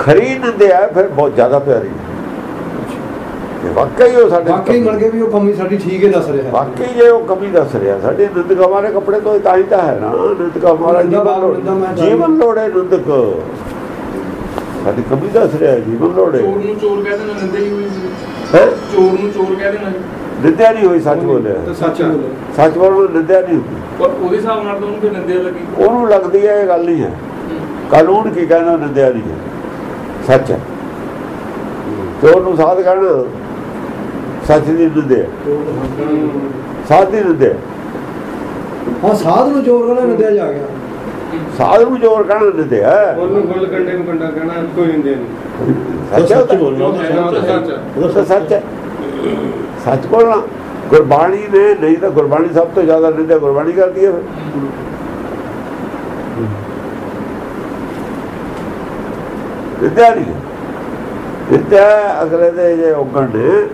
ਖਰੀ ਨਿੰਦਿਆ ਫਿਰ ਬਹੁਤ ਜ਼ਿਆਦਾ ਪਿਆਰੀ। ਹੈ ਇਹ ਵਾਕਈ ਉਹ ਸਾਡੇ ਵਾਕਈ ਮਿਲ ਕੇ ਵੀ ਉਹ ਕਮੀ ਸਾਡੀ ਠੀਕ ਹੀ ਦੱਸ ਰਿਹਾ ਹੈ। ਵਾਕਈ ਜੇ ਉਹ ਕਮੀ ਦੱਸ ਰਿਹਾ ਸਾਡੇ ਨਿੰਦਕ ਹਮਾਰੇ ਕੱਪੜੇ ਤੋਂ ਤਾਂ ਹੀ ਤਾਂ ਹੈ ਨਾ ਨਿੰਦਕ ਹਮਾਰਾ ਜੀਵਨ ਲੋੜ ਨਿੰਦਕ। ਸਾਡੀ ਕਮੀ ਦੱਸ ਰਿਹਾ ਹੈ, ਜੀਵਨ ਲੋੜੇ। ਚੋਰ ਨੂੰ ਚੋਰ ਕਹਿ ਦੇਣਾ ਨਿੰਦੇ ਹੀ ਹੋਈ ਸੀ ਹੈ? ਚੋਰ ਨੂੰ ਚੋਰ ਕਹਿ ਦੇਣਾ। ਨਿੰਦਿਆ ਨਹੀਂ ਹੋਈ ਸੱਚ ਬੋਲਿਆ। ਤੇ ਸੱਚ ਬੋਲੋ ਸੱਚ ਬੋਲਣ ਨਿੰਦਿਆ ਨਹੀਂ ਹੁੰਦੀ। ਪਰ ਉਹਦੇ ਹਿਸਾਬ ਨਾਲ ਤਾਂ ਉਹਨੂੰ ਫਿਰ ਨਿੰਦੇ ਲੱਗੀ। ਉਹਨੂੰ ਲੱਗਦੀ ਹੈ ਇਹ ਗੱਲ ਨਹੀਂ ਹੈ। ਕਾਨੂੰਨ ਕੀ ਕਹਿੰਦਾ ਨਿੰਦਿਆ ਨਹੀਂ ਹੈ। ਸੱਚ ਹੈ। ਤੇ ਉਹਨੂੰ ਸਾਧ ਕਹਿਣਾ ਸੱਚ ਦੀ ਨਿੰਦਿਆ ਸਾਧ ਦੀ ਨਿੰਦਿਆ ਹਾਂ। ਸਾਧ ਨੂੰ ਚੋਰ ਕਹਿੰਦਾ ਨਿੰਦਿਆ ਜਾ ਗਿਆ। ਸਾਧ ਨੂੰ ਜੋਰ ਕਹਿਣਾ ਨਿੰਦਿਆ ਉਹਨੂੰ ਗੁੱਲ ਕੰਡੇ ਨੂੰ ਕੰਡਾ ਕਹਿਣਾ ਕੋਈ ਨਹੀਂ। ਦੇਣੀ ਸੱਚ। ਬੋਲਣਾ ਉਹ ਤਾਂ ਹੈ। ਸੱਚ ਬੋਲਣਾ। ਗੁਰਬਾਣੀ ਨੇ ਨਹੀਂ ਤਾਂ ਗੁਰਬਾਣੀ ਸਭ ਤੋਂ ਜ਼ਿਆਦਾ ਨਿੰਦਿਆ ਗੁਰਬਾਣੀ ਕਰਦੀ ਹੈ ਫਿਰ। ਨਿੰਦਿਆ ਨਹੀਂ ਹੈ। ਨਿੰਦਿਆ ਅਗਲੇ ਦੇ ਜੇ ਔਗਣ ਨੇ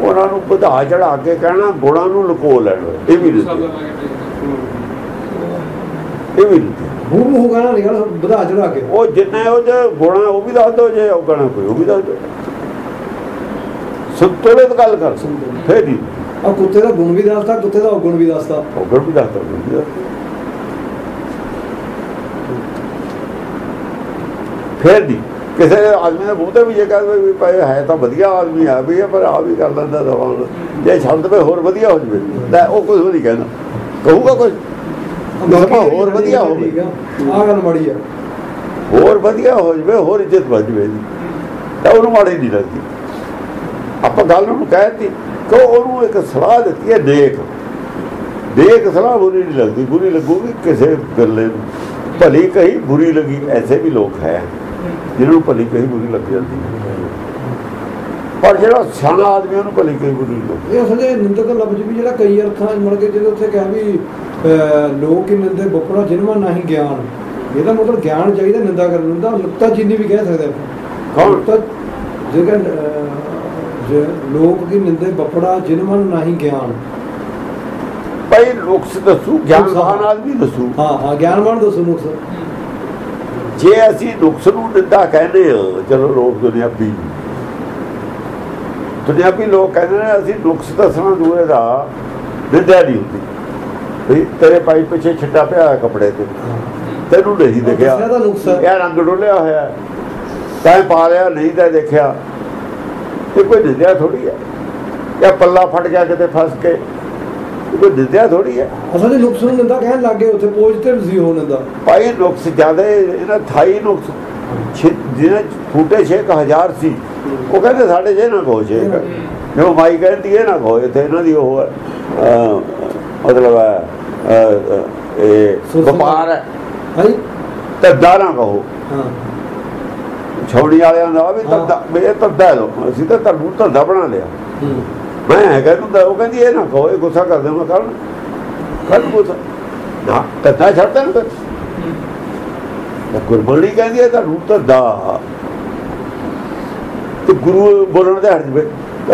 ਉਹਨਾਂ ਨੂੰ ਵਧਾ ਚੜਾ ਕੇ ਕਹਿਣਾ ਗੁਣਾਂ ਨੂੰ ਲੁਕੋ ਲੈਣਾ। ਇਹ ਵੀ ਇਹ ਵੀ ਮੂੰਹ ਕਹਿੰਦਾ ਨਹੀਂ ਗੱਲ ਵਧਾ ਚੜਾ ਕੇ। ਉਹ ਜਿੰਨੇ ਉਹ ਜੇ ਗੁਣਾ ਉਹ ਵੀ ਦੱਸ ਦੋ ਜੇ ਔਗਣ ਕੋਈ ਉਹ ਵੀ ਦੱਸ ਦੋ ਸੰਤੁਲਿਤ ਗੱਲ ਕਰ ਫੇਰ ਹੀ। ਆ ਕੁੱਤੇ ਦਾ ਗੁਣ ਵੀ ਦੱਸਦਾ ਕੁੱਤੇ ਦਾ ਔਗਣ ਵੀ ਦੱਸਦਾ। ਔਗਣ ਵੀ ਦੱਸ ਦੋ ਫੇਰ ਦੀ ਕਿਸੇ ਆਦਮੀ ਦੇ ਮੂੰਹ ਤੇ ਵੀ ਜੇ ਕਹਿੰਦੇ ਵੀ ਭਾਈ ਹੈ ਤਾਂ ਵਧੀਆ ਆਦਮੀ ਆ ਵੀ ਪਰ ਆ ਵੀ ਕਰ ਲੈਂਦਾ ਦਵਾਂ ਜੇ ਛੱਡ ਦੇ ਹੋਰ ਵਧੀਆ ਹੋ ਜਵੇ। ਲੈ ਉਹ ਕੁਝ ਨਹੀਂ ਕਹਿੰਦਾ ਕਹੂਗਾ ਕੁਝ? ਹੋਰ ਵਧੀਆ ਹੋਵੇ। ਆ ਗੱਲ ਮਾੜੀ ਆ। ਹੋਰ ਵਧੀਆ ਹੋ ਜਵੇ ਹੋਰ ਇੱਜ਼ਤ ਵੱਧ ਜਵੇ ਜੀ ਤਾਂ ਉਹਨੂੰ ਮਾੜੀ ਨਹੀਂ ਲੱਗਦੀ। ਆਪਾਂ ਗੱਲ ਉਹਨੂੰ ਕਹਿਤੀ ਕਿ ਉਹਨੂੰ ਇੱਕ ਸਲਾਹ ਦਿੱਤੀ ਹੈ ਦੇਖ। ਦੇਖ ਸਲਾਹ ਬੁਰੀ ਨਹੀਂ ਲੱਗਦੀ। ਬੁਰੀ ਲੱਗੂਗੀ ਕਿਸੇ ਗੱਲੇ ਨੂੰ। ਭਲੀ ਕਹੀ ਬੁਰੀ ਲੱਗੀ ਐਸੇ ਵੀ ਲੋਕ ਹੈ। ਜਿਹਨਾਂ ਭਲੀ ਕਹੀ ਬੁਰੀ ਲੱਗ ਜਾਂਦੀ ਪਰ ਜਿਹੜਾ ਸਿਆਣਾ ਆਦਮੀ ਉਹਨੂੰ ਭਲੀ ਕਹੀ ਬੁਰੀ ਲੱਗਦੀ। ਇਹ ਅਸਲ ਨਿੰਦਕ ਲਫ਼ਜ਼ ਵੀ ਜਿਹੜਾ ਕਈ ਅਰਥਾਂ ਮਿਲ ਕੇ ਜਦੋਂ ਉੱਥੇ ਕਿਹਾ ਵੀ ਲੋਕ ਹੀ ਨਿੰਦੇ ਬਪੜਾ ਜਿਨ੍ਹਾਂ ਨਹੀਂ ਗਿਆਨ। ਇਹਦਾ ਮਤਲਬ ਗਿਆਨ ਚਾਹੀਦਾ ਨਿੰਦਾ ਕਰਨ ਨੂੰ ਤਾਂ ਨੁਕਤਾ ਚੀਨੀ ਵੀ ਕਹਿ ਸਕਦੇ ਆਪਾਂ ਕੌਣ? ਨੁਕਤਾ ਜੇਕਰ ਅਹ, ਜੇ ਲੋਕ ਕੀ ਨਿੰਦੇ ਬਪੜਾ ਜਿਨ੍ਹਾਂ ਨੂੰ ਨਹੀਂ ਗਿਆਨ। ਭਾਈ ਨੁਕਸ ਦੱਸੂ ਗਿਆਨਵਾਨ ਆਦਮੀ ਦੱਸੂ। ਹਾਂ ਹਾਂ ਗਿਆਨਵਾਨ ਦੱਸੋ ਨੁਕਸ ਜੇ ਅਸੀਂ ਨੁਕਸ ਨੂੰ ਨਿੰਦਾ ਕਹਿੰਦੇ ਹਾਂ ਚਲੋ ਲੋਕ ਦੁਨਿਆਵੀ ਦੁਨਿਆਵੀ ਲੋਕ ਕਹਿੰਦੇ ਨੇ ਅਸੀਂ ਨੁਕਸ ਦੱਸਣਾ ਦੂਰੇ ਦਾ ਨਿੰਦਾ ਨਹੀਂ ਹੁੰਦੀ। ਵੀ ਤੇਰੇ ਪਾਈ ਪਿੱਛੇ ਛਿੱਟਾ ਪਿਆ ਹੋਇਆ ਕੱਪੜੇ ਤੇ। ਤੈਨੂੰ ਨਹੀਂ ਦਿਖਿਆ। ਇਹ ਰੰਗ ਡੋਲਿਆ ਹੋਇਆ। ਤੈਂ ਪਾ ਲਿਆ ਨਹੀਂ ਤਾਂ ਦੇਖਿਆ। ਇਹ ਕੋਈ ਨਿੰਦਿਆ ਥੋੜੀ ਹੈ। ਇਹ ਪੱਲਾ ਫਟ ਗਿਆ ਕਿਤੇ ਫਸ ਕੇ। ਕੋਈ ਨਿੰਦਿਆ ਥੋੜੀ ਹੈ। ਅਸਲ ਦੇ ਨੁਕਸ ਨੂੰ ਨਿੰਦਾ ਕਹਿਣ ਲੱਗੇ ਉੱਥੇ ਪੋਜ਼ਿਟਿਵ ਸੀ ਉਹ ਨਿੰਦਾ ਭਾਈ ਨੁਕਸ ਜ਼ਿਆਦਾ ਇਹਨਾਂ ਥਾਈ ਨੁਕਸ। ਜਿਹਨੇ ਫੂਟੇ 6000 ਸੀ ਉਹ ਕਹਿੰਦੇ ਸਾਡੇ ਜੇ ਨਾ ਕਹੋ ਛੇ ਜੋ ਮਾਈ ਕਹਿੰਦੀ ਹੈ ਨਾ ਕਹੋ ਇੱਥੇ ਇਹਨਾਂ ਦੀ ਉਹ ਹੈ, ਮਤਲਬ ਹੈ, ਇਹ। ਵਪਾਰ ਹੈ। ਹਾਂਜੀ ਧੱਦਾ ਨਾ ਕਹੋ। ਹਾਂ। ਛੌੜੀ ਵਾਲਿਆਂ ਦਾ ਵੀ ਹਾਂ। ਵੀ ਇਹ ਧੱਦਾ ਲੋ ਅਸੀਂ ਤਾਂ ਤੁਹਾਨੂੰ ਧੱਦਾ ਬਣਾ ਲਿਆ। ਹੂੰ। ਮੈਂ ਹੈਗਾ ਨੂੰ ਉਹ ਕਹਿੰਦੀ, ਇਹ ਨਾ ਕਹੋ, ਇਹ ਗੁੱਸਾ ਕਰਦੇ ਮੈਂ ਕਰਨ। ਕਰ ਗੁੱਸਾ? ਨਾ, ਧੱਦਾ ਛੱਡ ਦੇਣ ਤਾਂ ਗੁਰਬਾਣੀ ਕਹਿੰਦੀ ਹੈ ਤੁਹਾਨੂੰ ਧੱਦਾ। ਤੇ ਗੁਰੂ ਬੋਲਣ ਦੇ ਹਟ ਜਵੇ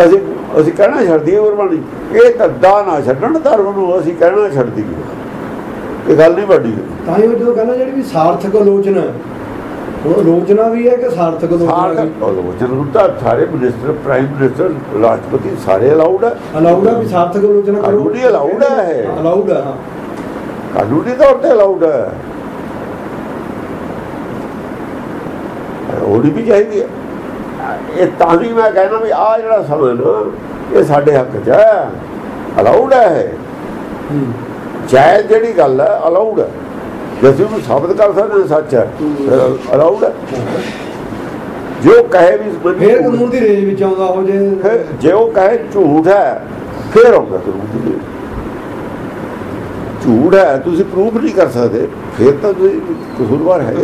ਅਸੀਂ ਅਸੀਂ ਕਹਿਣਾ ਛੱਡਦੀ ਦਈਏ ਗੁਰਬਾਣੀ। ਇਹ ਧੱਦਾ ਨਾ ਛੱਡਣ ਧਰਮ ਨੂੰ, ਅਸੀਂ ਕਹਿਣਾ ਛੱਡਦੀ ਦਈਏ। ਇਹ ਗੱਲ ਨਹੀਂ ਵੱਡੀ। ਤਾਂ ਹੀ ਉਹ ਕਹਿੰਦਾ ਜਿਹੜੀ ਵੀ ਸਾਰਥਕ ਆਲੋਚਨਾ ਉਹ ਆਲੋਚਨਾ ਵੀ ਹੈ ਕਿ ਸਾਰਥਕ ਆਲੋਚਨਾ ਸਾਰ ਵੀ? ਆਲੋਚਨ ਨੂੰ ਤਾਂ ਸਾਰੇ ਮਿਨਿਸਟਰ ਪ੍ਰਾਈਮ ਮਿਨਿਸਟਰ ਰਾਸ਼ਟਰਪਤੀ ਸਾਰੇ ਅਲਾਉਡ ਹੈ। ਅਲਾਉਡ ਹੈ ਵੀ ਸਾਰਥਕ ਆਲੋਚਨਾ ਕਰੋ? ਕਾਨੂੰਨੀ allowed ਹੈ ਇਹ। ਅਲਾਉਡ ਹੈ ਹਾਂ। ਕਾਨੂੰਨੀ ਤੌਰ ਤੇ ਅਲਾਉਡ ਹੈ। ਹੋਣੀ ਵੀ ਚਾਹੀਦੀ। ਹੈ ਇਹ ਤਾਂ ਵੀ ਮੈਂ ਕਹਿੰਦਾ ਵੀ ਆ ਜਿਹੜਾ ਸਮਾਂ ਨਾ ਇਹ ਸਾਡੇ ਹੱਕ 'ਚ ਹੈ। ਅਲਾਉਡ ਹੂੰ ਜਾਇਜ਼ ਜਿਹੜੀ ਗੱਲ ਹੈ ਅਲਾਉਡ ਹੈ। ਜੇ ਅਸੀਂ ਉਹਨੂੰ ਸਾਬਤ ਕਰ ਸਕਦੇ ਹਾਂ ਸੱਚ ਹੈ। ਅਲਾਉਡ ਹੈ। ਜੋ ਕਹੇ ਵੀ ਫੇਰ ਕਾਨੂੰਨ ਦੀ ਰੇਂਜ ਵਿੱਚ ਆਉਂਦਾ ਉਹ ਜੇ। ਫਿਰ ਜੇ ਉਹ ਕਹੇ ਝੂਠ ਹੈ ਫਿਰ ਆਉਂਦਾ ਕਾਨੂੰਨ ਦੀ ਰੇਂਜ। ਝੂਠ ਹੈ ਤੁਸੀਂ ਪ੍ਰੂਫ ਨਹੀਂ ਕਰ ਸਕਦੇ। ਫਿਰ ਤਾਂ ਤੁਸੀਂ ਕਸੂਰਵਾਰ ਹੈ